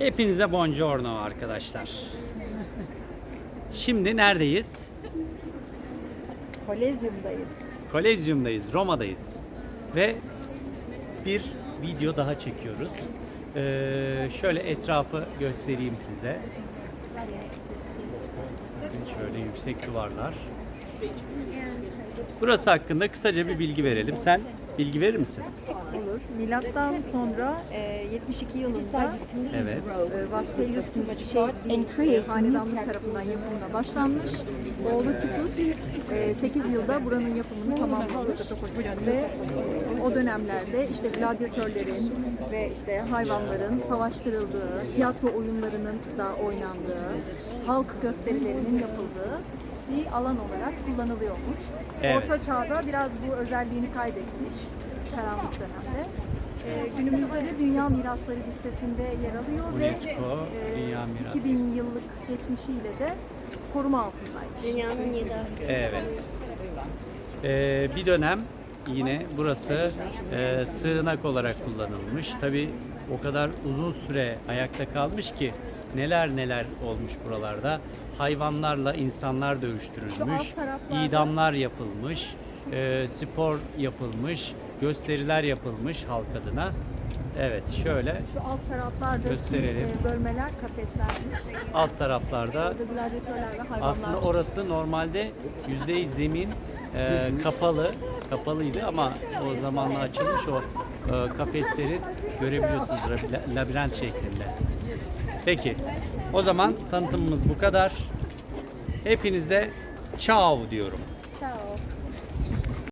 Hepinize buongiorno arkadaşlar. Şimdi neredeyiz? Kolezyum'dayız. Kolezyum'dayız, Roma'dayız. Ve bir video daha çekiyoruz. Ee, şöyle etrafı göstereyim size. Şöyle yüksek duvarlar. Burası hakkında kısaca bir bilgi verelim. Sen bilgi verir misin? Olur. Milattan sonra e, 72 yılında Evet. e, Vespasius şey, bir hanedanlık tarafından yapımına başlanmış. Oğlu Titus e, 8 yılda buranın yapımını tamamlamış ve e, o dönemlerde işte gladyatörlerin ve işte hayvanların savaştırıldığı, tiyatro oyunlarının da oynandığı, halk gösterilerinin yapıldığı bir alan olarak kullanılıyormuş. Evet. Orta çağda biraz bu özelliğini kaybetmiş karanlık dönemde. Ee, günümüzde de Dünya Mirasları listesinde yer alıyor UNESCO ve e, Dünya Mirası 2000 Listesi. yıllık geçmişiyle de koruma altındaymış. Dünyanın yedi Evet. Ee, bir dönem yine burası e, sığınak olarak kullanılmış. Tabi o kadar uzun süre ayakta kalmış ki neler neler olmuş buralarda. Hayvanlarla insanlar dövüştürülmüş, idamlar yapılmış, e, spor yapılmış, gösteriler yapılmış halk adına. Evet şöyle Şu alt taraflardaki Gösterelim. e, bölmeler kafeslermiş. alt taraflarda Burada gladyatörler ve hayvanlar. Aslında orası normalde yüzey zemin e, kapalı, kapalıydı ama o zamanla açılmış o e, kafesleri görebiliyorsunuz labi- labirent şeklinde. Peki, o zaman tanıtımımız bu kadar. Hepinize ciao diyorum.